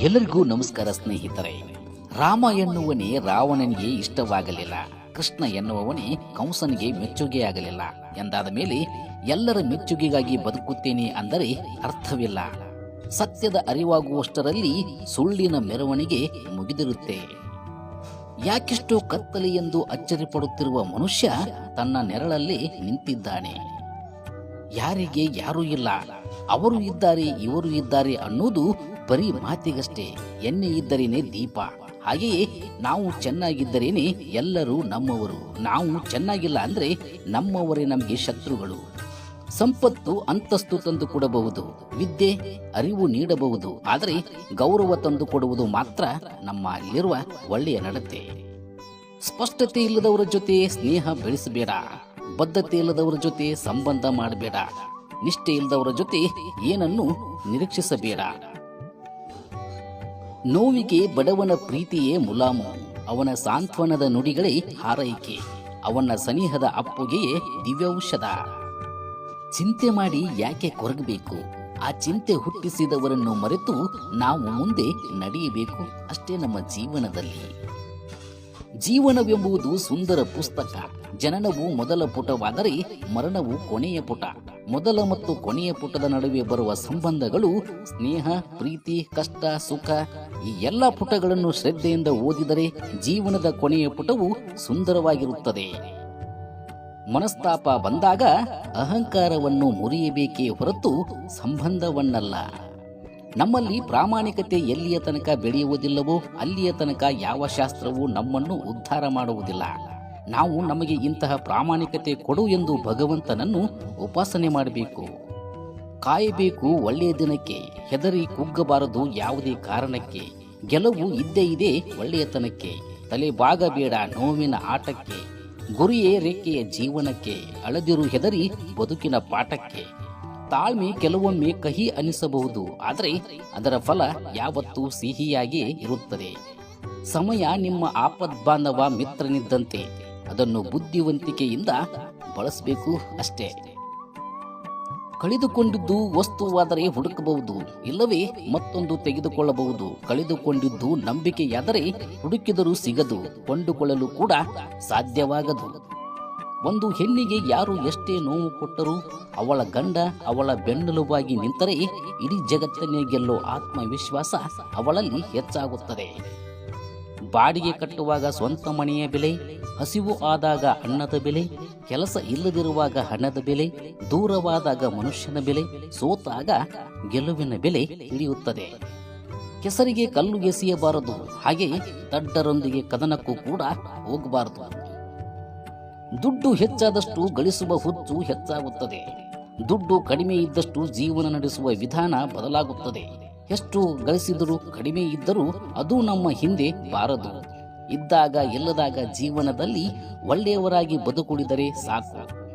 ಎಲ್ಲರಿಗೂ ನಮಸ್ಕಾರ ಸ್ನೇಹಿತರೆ. ರಾಮ ಎನ್ನುವನೇ ರಾವಣನಿಗೆ ಇಷ್ಟವಾಗಲಿಲ್ಲ. ಕೃಷ್ಣ ಎನ್ನುವವನೇ ಕಂಸನಿಗೆ ಮೆಚ್ಚುಗೆಯಾಗಲಿಲ್ಲ ಎಂದಾದ ಮೇಲೆ ಎಲ್ಲರ ಮೆಚ್ಚುಗೆಗಾಗಿ ಬದುಕುತ್ತೇನೆ ಅಂದರೆ ಅರ್ಥವಿಲ್ಲ. ಸತ್ಯದ ಅರಿವಾಗುವಷ್ಟರಲ್ಲಿ ಸುಳ್ಳಿನ ಮೆರವಣಿಗೆ ಮುಗಿದಿರುತ್ತೆ. ಯಾಕೆಷ್ಟೋ ಕತ್ತಲೆ ಎಂದು ಅಚ್ಚರಿಪಡುತ್ತಿರುವ ಮನುಷ್ಯ ತನ್ನ ನೆರಳಲ್ಲಿ ನಿಂತಿದ್ದಾನೆ. ಯಾರಿಗೆ ಯಾರೂ ಇಲ್ಲ. ಅವರು ಇದ್ದಾರೆ, ಇವರು ಇದ್ದಾರೆ ಅನ್ನೋದು ಬರೀ ಮಾತಿಗಷ್ಟೇ. ಎಣ್ಣೆ ಇದ್ದರೇನೆ ದೀಪ. ಹಾಗೆಯೇ ನಾವು ಚೆನ್ನಾಗಿದ್ದರೇನೆ ಎಲ್ಲರೂ ನಮ್ಮವರು. ನಾವು ಚೆನ್ನಾಗಿಲ್ಲ ಅಂದ್ರೆ ನಮ್ಮವರೇ ನಮಗೆ ಶತ್ರುಗಳು. ಸಂಪತ್ತು ಅಂತಸ್ತು ತಂದು ಕೊಡಬಹುದು, ವಿದ್ಯೆ ಅರಿವು ನೀಡಬಹುದು, ಆದರೆ ಗೌರವ ತಂದು ಕೊಡುವುದು ಮಾತ್ರ ನಮ್ಮ ಇರುವ ಒಳ್ಳೆಯ ನಡತೆ. ಸ್ಪಷ್ಟತೆ ಇಲ್ಲದವರ ಜೊತೆ ಸ್ನೇಹ ಬೆಳೆಸಬೇಡ. ಬದ್ಧತೆ ಇಲ್ಲದವರ ಜೊತೆ ಸಂಬಂಧ ಮಾಡಬೇಡ. ನಿಷ್ಠೆ ಇಲ್ಲದವರ ಜೊತೆ ಏನನ್ನು ನಿರೀಕ್ಷಿಸಬೇಡ. ನೋವಿಗೆ ಬಡವನ ಪ್ರೀತಿಯೇ ಮುಲಾಮು. ಅವನ ಸಾಂತ್ವನದ ನುಡಿಗಳೇ ಹಾರೈಕೆ. ಅವನ ಸನಿಹದ ಅಪ್ಪುಗೆಯೇ ದಿವ್ಯೌಷಧ. ಚಿಂತೆ ಮಾಡಿ ಯಾಕೆ ಕೊರಗಬೇಕು? ಆ ಚಿಂತೆ ಹುಟ್ಟಿಸಿದವರನ್ನು ಮರೆತು ನಾವು ಮುಂದೆ ನಡೆಯಬೇಕು ಅಷ್ಟೇ ನಮ್ಮ ಜೀವನದಲ್ಲಿ. ಜೀವನವೆಂಬುದು ಸುಂದರ ಪುಸ್ತಕ. ಜನನವು ಮೊದಲ ಪುಟವಾದರೆ ಮರಣವು ಕೊನೆಯ ಪುಟ. ಮೊದಲ ಮತ್ತು ಕೊನೆಯ ಪುಟದ ನಡುವೆ ಬರುವ ಸಂಬಂಧಗಳು ಸ್ನೇಹ, ಪ್ರೀತಿ, ಕಷ್ಟ, ಸುಖ ಈ ಎಲ್ಲ ಪುಟಗಳನ್ನು ಶ್ರದ್ಧೆಯಿಂದ ಓದಿದರೆ ಜೀವನದ ಕೊನೆಯ ಪುಟವು ಸುಂದರವಾಗಿರುತ್ತದೆ. ಮನಸ್ತಾಪ ಬಂದಾಗ ಅಹಂಕಾರವನ್ನು ಮುರಿಯಬೇಕೇ ಹೊರತು ಸಂಬಂಧವನ್ನಲ್ಲ. ನಮ್ಮಲ್ಲಿ ಪ್ರಾಮಾಣಿಕತೆ ಎಲ್ಲಿಯ ತನಕ ಬೆಳೆಯುವುದಿಲ್ಲವೋ ಅಲ್ಲಿಯ ತನಕ ಯಾವ ಶಾಸ್ತ್ರವೂ ನಮ್ಮನ್ನು ಉದ್ಧಾರ ಮಾಡುವುದಿಲ್ಲ. ನಾವು ನಮಗೆ ಇಂತಹ ಪ್ರಾಮಾಣಿಕತೆ ಕೊಡು ಎಂದು ಭಗವಂತನನ್ನು ಉಪಾಸನೆ ಮಾಡಬೇಕು. ಕಾಯಬೇಕು ಒಳ್ಳೆಯ ದಿನಕ್ಕೆ, ಹೆದರಿ ಕುಗ್ಗಬಾರದು ಯಾವುದೇ ಕಾರಣಕ್ಕೆ, ಗೆಲುವು ಇದ್ದೇ ಇದೆ ಒಳ್ಳೆಯತನಕ್ಕೆ, ತಲೆ ಬಾಗಬೇಡ ನೋವಿನ ಆಟಕ್ಕೆ, ಗುರಿಯೇ ರೇಖೆಯ ಜೀವನಕ್ಕೆ, ಅಳದಿರು ಹೆದರಿ ಬದುಕಿನ ಪಾಠಕ್ಕೆ. ತಾಳ್ಮೆ ಕೆಲವೊಮ್ಮೆ ಕಹಿ ಅನಿಸಬಹುದು, ಆದರೆ ಅದರ ಫಲ ಯಾವತ್ತೂ ಸಿಹಿಯಾಗಿ ಇರುತ್ತದೆ. ಸಮಯ ನಿಮ್ಮ ಆಪದ್ಬಾಂಧವ ಮಿತ್ರನಿದ್ದಂತೆ, ಅದನ್ನು ಬುದ್ಧಿವಂತಿಕೆಯಿಂದ ಬಳಸಬೇಕು ಅಷ್ಟೇ. ಕಳೆದುಕೊಂಡಿದ್ದು ವಸ್ತುವಾದರೆ ಹುಡುಕಬಹುದು, ಇಲ್ಲವೇ ಮತ್ತೊಂದು ತೆಗೆದುಕೊಳ್ಳಬಹುದು. ಕಳೆದುಕೊಂಡಿದ್ದು ನಂಬಿಕೆಯಾದರೆ ಹುಡುಕಿದರೂ ಸಿಗದು, ಕೊಂಡುಕೊಳ್ಳಲು ಕೂಡ ಸಾಧ್ಯವಾಗದು. ಒಂದು ಹೆಣ್ಣಿಗೆ ಯಾರು ಎಷ್ಟೇ ನೋವು ಕೊಟ್ಟರೂ ಅವಳ ಗಂಡ ಅವಳ ಬೆನ್ನೆಲುಬಾಗಿ ನಿಂತರೆ ಇಡೀ ಜಗತ್ತನ್ನೇ ಗೆಲ್ಲೋ ಆತ್ಮವಿಶ್ವಾಸ ಅವಳಲ್ಲಿ ಹೆಚ್ಚಾಗುತ್ತದೆ. ಬಾಡಿಗೆ ಕಟ್ಟುವಾಗ ಸ್ವಂತ ಮನೆಯ ಬೆಲೆ, ಹಸಿವು ಆದಾಗ ಅನ್ನದ ಬೆಲೆ, ಕೆಲಸ ಇಲ್ಲದಿರುವಾಗ ಹಣದ ಬೆಲೆ, ದೂರವಾದಾಗ ಮನುಷ್ಯನ ಬೆಲೆ, ಸೋತಾಗ ಗೆಲುವಿನ ಬೆಲೆ ಇಳಿಯುತ್ತದೆ ಕೆಸರಿಗೆ ಕಲ್ಲು ಎಸೆಯಬಾರದು ಹಾಗೆ ದಡ್ಡರೊಂದಿಗೆ ಕದನಕ್ಕೂ ಕೂಡ ಹೋಗಬಾರದು. ದುಡ್ಡು ಹೆಚ್ಚಾದಷ್ಟು ಗಳಿಸುವ ಹುಚ್ಚು ಹೆಚ್ಚಾಗುತ್ತದೆ. ದುಡ್ಡು ಕಡಿಮೆ ಇದ್ದಷ್ಟು ಜೀವನ ನಡೆಸುವ ವಿಧಾನ ಬದಲಾಗುತ್ತದೆ. ಎಷ್ಟು ಗಳಿಸಿದರೂ ಕಡಿಮೆ ಇದ್ದರೂ ಅದು ನಮ್ಮ ಹಿಂದೆ ಬಾರದು. ಇದ್ದಾಗ ಇಲ್ಲದಾಗ ಜೀವನದಲ್ಲಿ ಒಳ್ಳೆಯವರಾಗಿ ಬದುಕುಳಿದರೆ ಸಾಕು.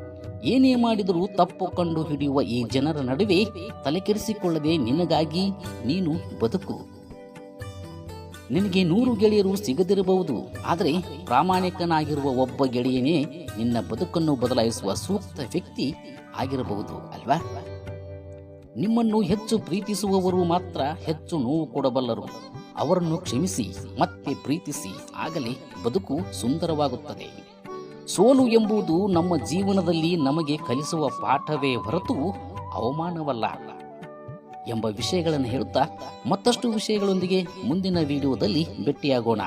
ಏನೇ ಮಾಡಿದರೂ ತಪ್ಪು ಕಂಡು ಹಿಡಿಯುವ ಈ ಜನರ ನಡುವೆ ತಲೆಕೆರೆಸಿಕೊಳ್ಳದೆ ನಿನಗಾಗಿ ನೀನು ಬದುಕು. ನಿನಗೆ ನೂರು ಗೆಳೆಯರು ಸಿಗದಿರಬಹುದು. ಆದರೆ ಪ್ರಾಮಾಣಿಕನಾಗಿರುವ ಒಬ್ಬ ಗೆಳೆಯನೇ ನಿನ್ನ ಬದುಕನ್ನು ಬದಲಾಯಿಸುವ ಸೂಕ್ತ ವ್ಯಕ್ತಿ ಆಗಿರಬಹುದು, ಅಲ್ವಾ? ನಿಮ್ಮನ್ನು ಹೆಚ್ಚು ಪ್ರೀತಿಸುವವರು ಮಾತ್ರ ಹೆಚ್ಚು ನೋವು ಕೊಡಬಲ್ಲರು. ಅವರನ್ನು ಕ್ಷಮಿಸಿ, ಮತ್ತೆ ಪ್ರೀತಿಸಿ, ಆಗಲೇ ಬದುಕು ಸುಂದರವಾಗುತ್ತದೆ. ಸೋಲು ಎಂಬುದು ನಮ್ಮ ಜೀವನದಲ್ಲಿ ನಮಗೆ ಕಲಿಸುವ ಪಾಠವೇ ಹೊರತು ಅವಮಾನವಲ್ಲ. ಎಂಬ ವಿಷಯಗಳನ್ನು ಹೇಳುತ್ತಾ ಮತ್ತಷ್ಟು ವಿಷಯಗಳೊಂದಿಗೆ ಮುಂದಿನ ವಿಡಿಯೋದಲ್ಲಿ ಭೇಟಿಯಾಗೋಣ.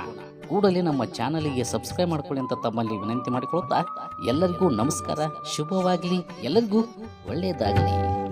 ಕೂಡಲೇ ನಮ್ಮ ಚಾನಲಿಗೆ ಸಬ್ಸ್ಕ್ರೈಬ್ ಮಾಡ್ಕೊಳ್ಳಿ ಅಂತ ತಮ್ಮಲ್ಲಿ ವಿನಂತಿ ಮಾಡಿಕೊಳ್ಳುತ್ತಾ ಎಲ್ಲರಿಗೂ ನಮಸ್ಕಾರ, ಶುಭವಾಗಲಿ, ಎಲ್ಲರಿಗೂ ಒಳ್ಳೆಯದಾಗಲಿ.